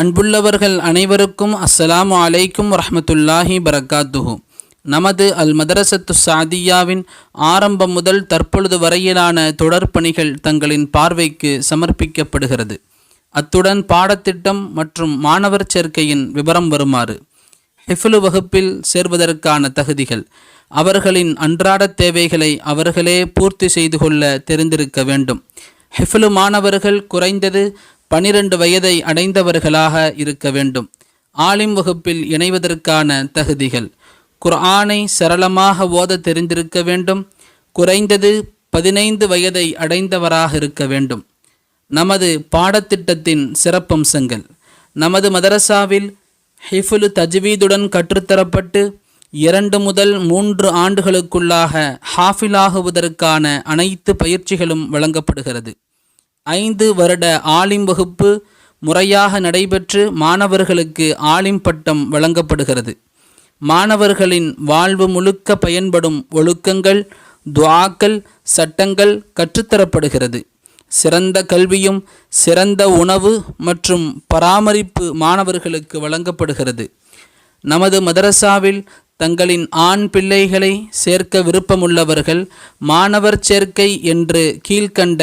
அன்புள்ளவர்கள் அனைவருக்கும் அஸ்ஸலாமு அலைக்கும் வரஹ்மத்துல்லாஹி பரகாத்துஹு நமது அல் மதரசத்து சாதியாவின் ஆரம்பம் முதல் தற்பொழுது வரையிலான தொடர் பணிகள் தங்களின் பார்வைக்கு சமர்ப்பிக்கப்படுகிறது. அத்துடன் பாடத்திட்டம் மற்றும் மாணவர் சேர்க்கையின் விவரம் வருமாறு ஹிஃபுலு வகுப்பில் சேர்வதற்கான தகுதிகள் அவர்களின் அன்றாட தேவைகளை அவர்களே பூர்த்தி செய்து கொள்ள தெரிந்திருக்க வேண்டும். ஹிஃபுலு மாணவர்கள் குறைந்தது பனிரெண்டு வயதை அடைந்தவர்களாக இருக்க வேண்டும். ஆலிம் வகுப்பில் இணைவதற்கான தகுதிகள். குர்ஆனை சரளமாக ஓத தெரிந்திருக்க வேண்டும். குறைந்தது பதினைந்து வயதை அடைந்தவராக இருக்க வேண்டும். நமது பாடத்திட்டத்தின் சிறப்பம்சங்கள். நமது மதரசாவில் ஹிஃபுல் தஜ்வீதுடன் கற்றுத்தரப்பட்டு இரண்டு முதல் மூன்று ஆண்டுகளுக்குள்ளாக ஹாஃபிலாகுவதற்கான அனைத்து பயிற்சிகளும் வழங்கப்படுகிறது. ஐந்து வருட ஆலிம் வகுப்பு முறையாக நடைபெற்று மாணவர்களுக்கு ஆலிம் பட்டம் வழங்கப்படுகிறது. மாணவர்களின் வாழ்வு முழுக்க பயன்படும் ஒழுக்கங்கள் துவாக்கள் சட்டங்கள் கற்றுத்தரப்படுகிறது. சிறந்த கல்வியும் சிறந்த உணவு மற்றும் பராமரிப்பு மாணவர்களுக்கு வழங்கப்படுகிறது. நமது மதரசாவில் தங்களின் ஆண் பிள்ளைகளை சேர்க்க விருப்பமுள்ளவர்கள் மாணவர் சேர்க்கை என்று கீழ்கண்ட